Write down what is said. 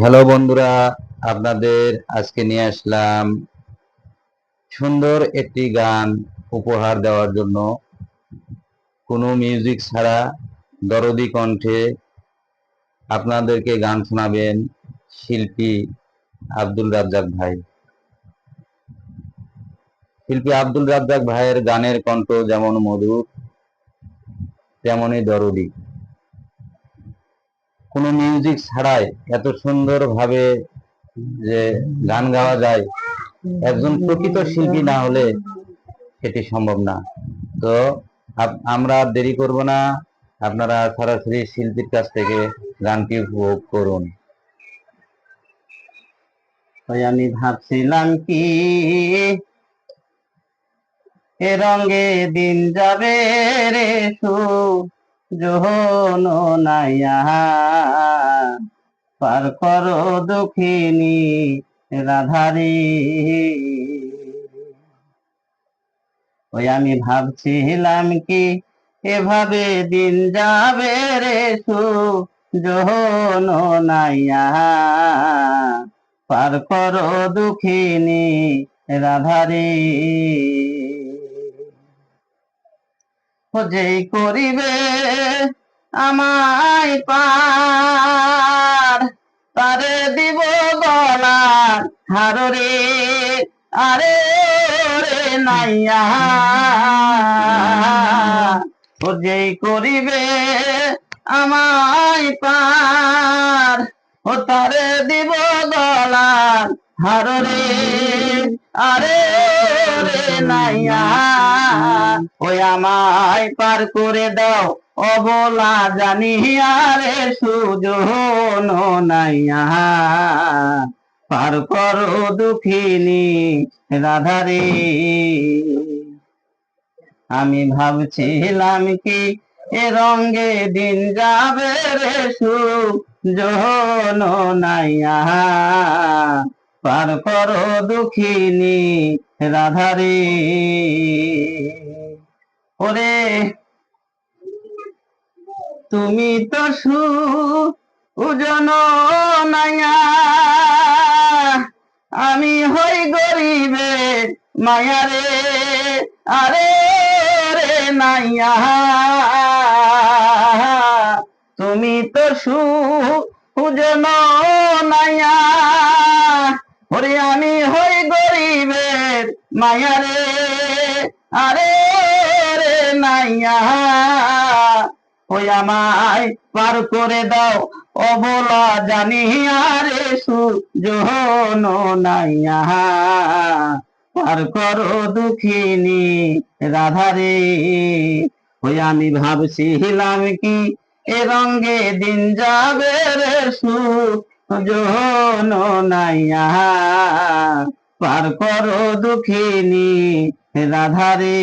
Hello বন্ধুরা, আপনাদের আজকে নিয়ে আসলাম সুন্দর একটি গান উপহার দেওয়ার জন্য। কোনো মিউজিক ছাড়া দরদি কণ্ঠে আপনাদেরকে গান শোনাবেন শিল্পী আব্দুল রাজ্জাক ভাই। শিল্পী আব্দুল রাজ্জাক ভাইয়ের গানের কণ্ঠ যেমন মধুর, তেমনই দরদি। কোনো মিউজিক ছাড়াই এত সুন্দর ভাবে যে গান গাওয়া যায়, একজন প্রকৃত শিল্পী না হলে সেটি সম্ভব না। তো আমরা দেরি করব না, আপনারা সরাসরি শিল্পীর কাছ থেকে গানটি উপভোগ করুন। আমি ভাবছিলাম কি, এ রঙে দিন যাবে রে সু জোহন নাইয়া পার করো দুঃখিনী রাধারি। ওই আমি ভাবছিলাম কি, এভাবে দিন যাবে রে সু জোহন নাইয়া পার করো দুঃখিনী রাধারে। যেই করিবে আমায় পার। তারে দিব গলা হাররে আরে রে নাইয়া। যেই করিবে আমায় পার। ও তারে দিব গলা হাররে আরে নাইয়া, ওই আমায় পার করে দাও, অবলা জানি আরে সুজন নাইয়া। পার করো দুঃখিনী রাধারে, আমি ভাবছিলাম কি এ রঙ্গে দিন যাবে রে সু জোহন নাইয়া। পার করো দুঃখিনী রাধারে। ওরে, তুমি তো সু উজন আমি হই গরিবে মায়ারে আরে রে নাইয়া তুমি তো সু উজন গরিবের মায়ারে আরে রে নাইয়া। ওই পার করে দাও, অবলা জানি আরে সুজন নাইয়া। পার করো দুঃখিনী রাধারে ওই আমি ভাবছিলাম কি এ রঙ্গে দিন যাবে রে সুজন নাইয়া। পার করো দুঃখিনী রাধারে।